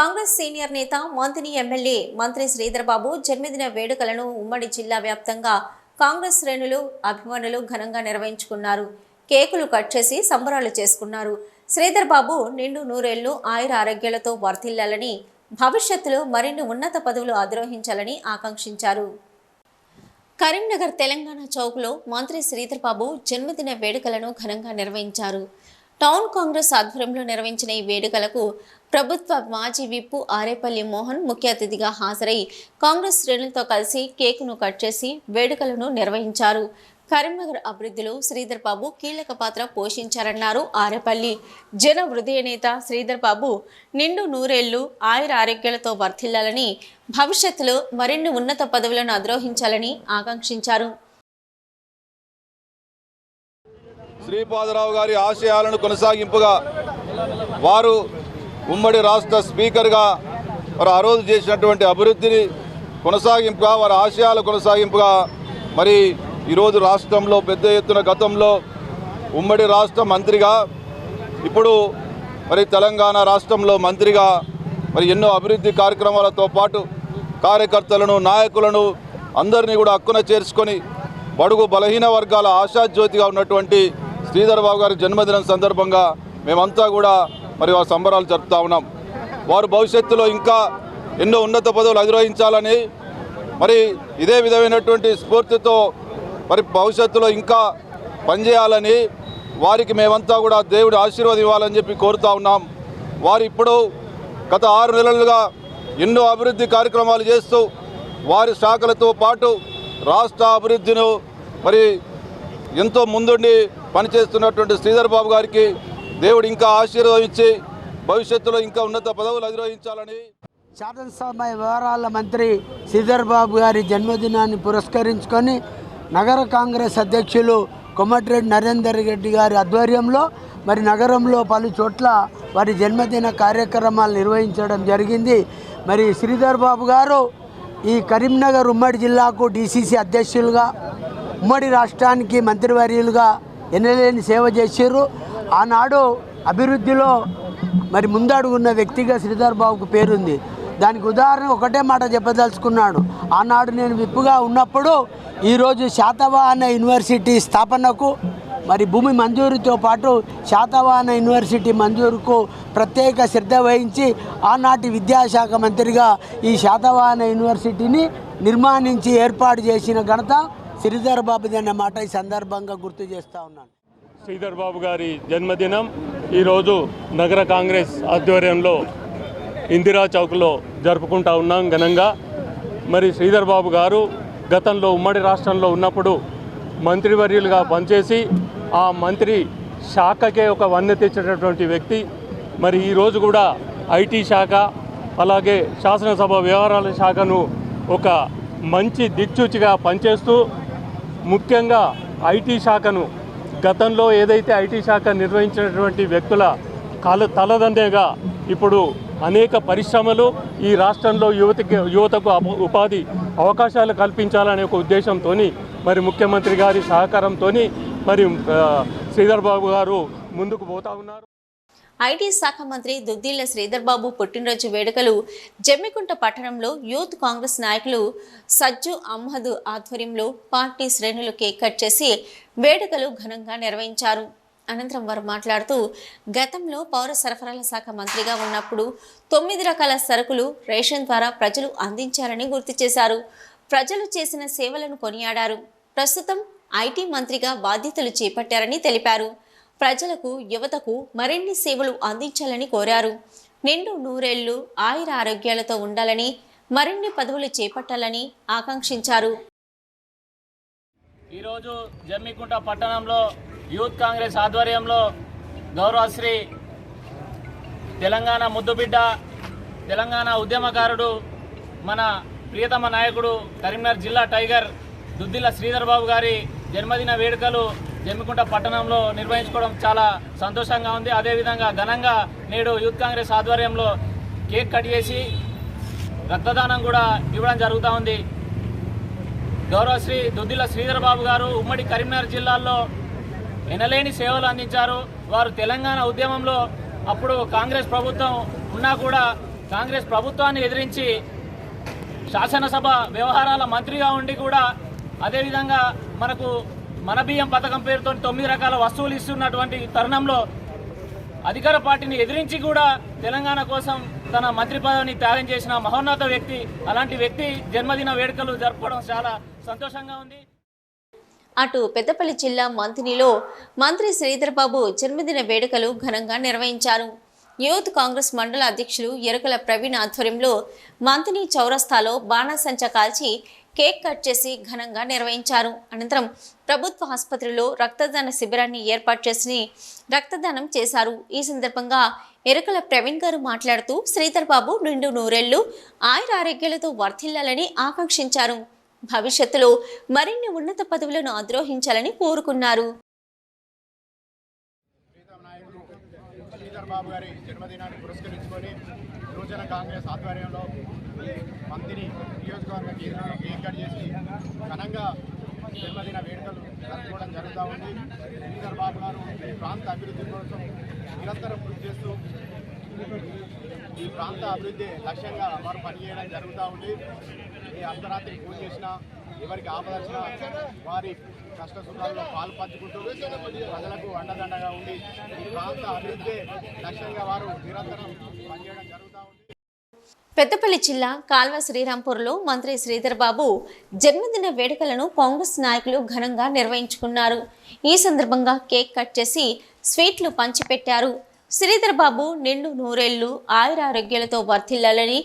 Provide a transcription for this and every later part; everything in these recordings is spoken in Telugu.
కాంగ్రెస్ సీనియర్ నేత మంత్రి ఎమ్మెల్యే మంత్రి శ్రీధర్బాబు జన్మదిన వేడుకలను ఉమ్మడి జిల్లా వ్యాప్తంగా కాంగ్రెస్ శ్రేణులు అభిమానులు ఘనంగా నిర్వహించుకున్నారు. కేకులు కట్ చేసి సంబరాలు చేసుకున్నారు. శ్రీధర్బాబు నిండు నూరేళ్ళు ఆయుర ఆరోగ్యాలతో వర్ధిల్లాలని భవిష్యత్తులో మరిన్ని ఉన్నత పదవులు అధిరోహించాలని ఆకాంక్షించారు. కరీంనగర్ తెలంగాణ చౌక్లో మంత్రి శ్రీధర్బాబు జన్మదిన వేడుకలను ఘనంగా నిర్వహించారు. టౌన్ కాంగ్రెస్ ఆధ్వర్యంలో నిర్వహించిన ఈ వేడుకలకు ప్రభుత్వ మాజీ విప్పు ఆరేపల్లి మోహన్ ముఖ్య అతిథిగా హాజరై కాంగ్రెస్ శ్రేణులతో కలిసి కేకును కట్ చేసి వేడుకలను నిర్వహించారు. కరీంనగర్ అభివృద్ధిలో శ్రీధర్ బాబు కీలక పాత్ర పోషించారన్నారు ఆరేపల్లి. జన హృదయ నేత శ్రీధర్ బాబు నిండు నూరేళ్ళు ఆయుర ఆరోగ్యాలతో వర్ధిల్లాలని భవిష్యత్తులో మరిన్ని ఉన్నత పదవులను అధిరోహించాలని ఆకాంక్షించారు. శ్రీపాదరావు గారి ఆశయాలను కొనసాగింపుగా వారు ఉమ్మడి రాష్ట్ర స్పీకర్గా వారు ఆ రోజు చేసినటువంటి అభివృద్ధిని కొనసాగింపుగా వారి ఆశయాల కొనసాగింపుగా మరి ఈరోజు రాష్ట్రంలో పెద్ద ఎత్తున గతంలో ఉమ్మడి రాష్ట్ర మంత్రిగా ఇప్పుడు మరి తెలంగాణ రాష్ట్రంలో మంత్రిగా మరి ఎన్నో అభివృద్ధి కార్యక్రమాలతో పాటు కార్యకర్తలను నాయకులను అందరినీ కూడా హక్కున చేర్చుకొని బడుగు బలహీన వర్గాల ఆశాజ్యోతిగా ఉన్నటువంటి శ్రీధర్ బాబు గారి జన్మదినం సందర్భంగా మేమంతా కూడా మరి ఆ సంబరాలు జరుపుతా ఉన్నాం. వారు భవిష్యత్తులో ఇంకా ఎన్నో ఉన్నత పదవులు అధిరోహించాలని మరి ఇదే విధమైనటువంటి స్ఫూర్తితో మరి భవిష్యత్తులో ఇంకా పనిచేయాలని వారికి మేమంతా కూడా దేవుడి ఆశీర్వాదం ఇవ్వాలని చెప్పి కోరుతా ఉన్నాం. వారు ఇప్పుడు గత ఆరు నెలలుగా ఎన్నో అభివృద్ధి కార్యక్రమాలు చేస్తూ వారి శాఖలతో పాటు రాష్ట్ర అభివృద్ధిను మరి ఎంతో ముందుండి పనిచేస్తున్నటువంటి శ్రీధర్ బాబు గారికి దేవుడు ఇంకా ఆశీర్వదించి భవిష్యత్తులో ఇంకా ఉన్నత పదవులు అధిరోహించాలని. శాసనసభ వ్యవహారాల మంత్రి శ్రీధర్ బాబు గారి జన్మదినాన్ని పురస్కరించుకొని నగర కాంగ్రెస్ అధ్యక్షులు కొమ్మటిరెడ్డి నరేందర్ రెడ్డి గారి ఆధ్వర్యంలో మరి నగరంలో పలు చోట్ల వారి జన్మదిన కార్యక్రమాలు నిర్వహించడం జరిగింది. మరి శ్రీధర్ బాబు గారు ఈ కరీంనగర్ ఉమ్మడి జిల్లాకు డీసీసీ అధ్యక్షులుగా ఉమ్మడి రాష్ట్రానికి మంత్రివర్యులుగా ఎన్నలేని సేవ చేశారు ఆనాడు అభివృద్ధిలో మరి ముందడుగున్న వ్యక్తిగా శ్రీధర్ బాబుకు పేరుంది. దానికి ఉదాహరణ ఒకటే మాట చెప్పదలుచుకున్నాడు ఆనాడు నేను విప్పుగా ఉన్నప్పుడు ఈరోజు శాతవాహన యూనివర్సిటీ స్థాపనకు మరి భూమి మంజూరుతో పాటు శాతవాహన యూనివర్సిటీ మంజూరుకు ప్రత్యేక శ్రద్ధ వహించి ఆనాటి విద్యాశాఖ మంత్రిగా ఈ శాతవాహన యూనివర్సిటీని నిర్మాణించి ఏర్పాటు చేసిన ఘనత శ్రీధర్ బాబుది అన్న మాట ఈ సందర్భంగా గుర్తు చేస్తూ ఉన్నాను. శ్రీధర్ బాబు గారి జన్మదినం ఈరోజు నగర కాంగ్రెస్ ఆధ్వర్యంలో ఇందిరా చౌక్లో జరుపుకుంటా ఉన్నాం ఘనంగా. మరి శ్రీధర్ బాబు గారు గతంలో ఉమ్మడి రాష్ట్రంలో ఉన్నప్పుడు మంత్రివర్యులుగా పనిచేసి ఆ మంత్రి శాఖకే ఒక వన్నె తెచ్చినటువంటి వ్యక్తి. మరి ఈరోజు కూడా ఐటీ శాఖ అలాగే శాసనసభ వ్యవహారాల శాఖను ఒక మంచి దిక్చూచిగా పనిచేస్తూ ముఖ్యంగా ఐటీ శాఖను గతంలో ఏదైతే ఐటీ శాఖ నిర్వహించినటువంటి వ్యక్తుల కల తలదండేగా ఇప్పుడు అనేక పరిశ్రమలు ఈ రాష్ట్రంలో యువతకి యువతకు ఉపాధి అవకాశాలు కల్పించాలనే ఒక ఉద్దేశంతో మరి ముఖ్యమంత్రి గారి సహకారంతో మరి శ్రీధర్ బాబు గారు ముందుకు పోతా ఉన్నారు. ఐటీ శాఖ మంత్రి దుద్దిళ్ళ శ్రీధర్బాబు పుట్టినరోజు వేడుకలు జమ్మికుంట పట్టణంలో యూత్ కాంగ్రెస్ నాయకులు సజ్జు అహ్మద్ ఆధ్వర్యంలో పార్టీ శ్రేణులు కేక్ కట్ చేసి వేడుకలు ఘనంగా నిర్వహించారు. అనంతరం వారు మాట్లాడుతూ గతంలో పౌర సరఫరాల శాఖ మంత్రిగా ఉన్నప్పుడు తొమ్మిది రకాల సరుకులు రేషన్ ద్వారా ప్రజలు అందించారని గుర్తు చేశారు. ప్రజలు చేసిన సేవలను కొనియాడారు. ప్రస్తుతం ఐటీ మంత్రిగా బాధ్యతలు చేపట్టారని తెలిపారు. ప్రజలకు యువతకు మరిన్ని సేవలు అందించాలని కోరారు. నిండు నూరేళ్ళు ఆయుర ఆరోగ్యాలతో ఉండాలని మరిన్ని పదవులు చేపట్టాలని ఆకాంక్షించారు. ఈరోజు జమ్మికుంట పట్టణంలో యూత్ కాంగ్రెస్ ఆధ్వర్యంలో గౌరవశ్రీ తెలంగాణ ముద్దుబిడ్డ తెలంగాణ ఉద్యమకారుడు మన ప్రియతమ నాయకుడు కరీంనగర్ జిల్లా టైగర్ దుద్దిల్ల శ్రీధర్ బాబు గారి జన్మదిన వేడుకలు జమ్మికుంట పట్టణంలో నిర్వహించుకోవడం చాలా సంతోషంగా ఉంది. అదేవిధంగా ఘనంగా నేడు యూత్ కాంగ్రెస్ ఆధ్వర్యంలో కేక్ కట్ చేసి రక్తదానం కూడా ఇవ్వడం జరుగుతూ ఉంది. గౌరవశ్రీ దుద్దిల శ్రీధర్ బాబు గారు ఉమ్మడి కరీంనగర్ జిల్లాలో ఎనలేని సేవలు అందించారు. వారు తెలంగాణ ఉద్యమంలో అప్పుడు కాంగ్రెస్ ప్రభుత్వం ఉన్నా కూడా కాంగ్రెస్ ప్రభుత్వాన్ని ఎదిరించి శాసనసభ వ్యవహారాల మంత్రిగా ఉండి కూడా అదేవిధంగా మనకు మన బియ్యం పథకం పేరుతో తొమ్మిది రకాల వస్తువులు ఇస్తున్నటువంటి తరుణంలో అధికార పార్టీని ఎదిరించి కూడా తెలంగాణ కోసం తన మంత్రి పదవిని త్యాగం చేసిన మహోన్నత వ్యక్తి అలాంటి వ్యక్తి జన్మదిన వేడుకలు జరుపుకోవడం చాలా సంతోషంగా ఉంది. అటు పెద్దపల్లి జిల్లా మంతినిలో మంత్రి శ్రీధర్బాబు జన్మదిన వేడుకలు ఘనంగా నిర్వహించారు. యూత్ కాంగ్రెస్ మండల అధ్యక్షులు ఎరుకల ప్రవీణ్ ఆధ్వర్యంలో మంతిని చౌరస్తాలో బాణాసంచా కాల్చి కేక్ కట్ చేసి ఘనంగా నిర్వహించారు. అనంతరం ప్రభుత్వ ఆసుపత్రిలో రక్తదాన శిబిరాన్ని ఏర్పాటు చేసి రక్తదానం చేశారు. ఈ సందర్భంగా ఎరుకల ప్రవీణ్ గారు మాట్లాడుతూ శ్రీధర్ బాబు నిండు నూరేళ్ళు ఆయుర ఆరోగ్యాలతో వర్ధిల్లాలని ఆకాంక్షించారు. భవిష్యత్తులో మరిన్ని ఉన్నత పదవులను ఆద్రోహించాలని కోరుకున్నారు. శ్రీధర్ బాబు గారి జన్మదినాన్ని పురస్కరించుకొని యువజన కాంగ్రెస్ ఆధ్వర్యంలో మంత్రిని నియోజకవర్గ కేంద్రంలో కేక్ కట్ చేసి ఘనంగా జన్మదిన వేడుకలు జరుపుకోవడం జరుగుతూ ఉంది. శ్రీధర్ బాబు గారు ఈ ప్రాంత అభివృద్ధి కోసం నిరంతరం కృషి చేస్తూ ఈ ప్రాంత అభివృద్ధి లక్ష్యంగా వారు పనిచేయడం జరుగుతూ ఉంది. ఏ అర్ధరాత్రి పూజ చేసిన ఎవరికి ఆపదర్శినా వారి కష్ట సుఖాల్లో పాలు పంచుకుంటూ ప్రజలకు అండదండగా ఉండి ఈ ప్రాంత అభివృద్ధి లక్ష్యంగా వారు నిరంతరం పనిచేయడం జరుగుతూ ఉంది. పెద్దపల్లి జిల్లా కాల్వ శ్రీరాంపూర్లో మంత్రి శ్రీధర్ బాబు జన్మదిన వేడుకలను కాంగ్రెస్ నాయకులు ఘనంగా నిర్వహించుకున్నారు. ఈ సందర్భంగా కేక్ కట్ చేసి స్వీట్లు పంచిపెట్టారు. శ్రీధర్ బాబు నిండు నూరేళ్ళు ఆయురారోగ్యాలతో వర్ధిల్లాలని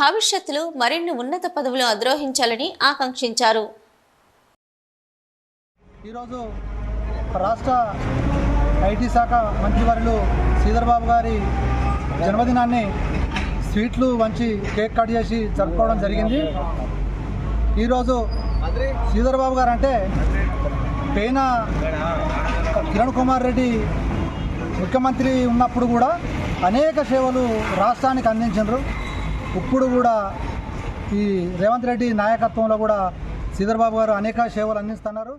భవిష్యత్తులో మరిన్ని ఉన్నత పదవులు అధిరోహించాలని ఆకాంక్షించారు. ఈరోజు రాష్ట్ర ఐటీ శాఖ మంత్రివర్యులు శ్రీధర్బాబు గారి జన్మదినాన్ని స్వీట్లు వంచి కేక్ కట్ చేసి జరుపుకోవడం జరిగింది. ఈరోజు శ్రీధర్బాబు గారు అంటే పేన కిరణ్ కుమార్ రెడ్డి ముఖ్యమంత్రి ఉన్నప్పుడు కూడా అనేక సేవలు రాష్ట్రానికి అందించారు ఇప్పుడు కూడా ఈ రేవంత్ రెడ్డి నాయకత్వంలో కూడా శ్రీధర్బాబు గారు అనేక సేవలు అందిస్తున్నారు.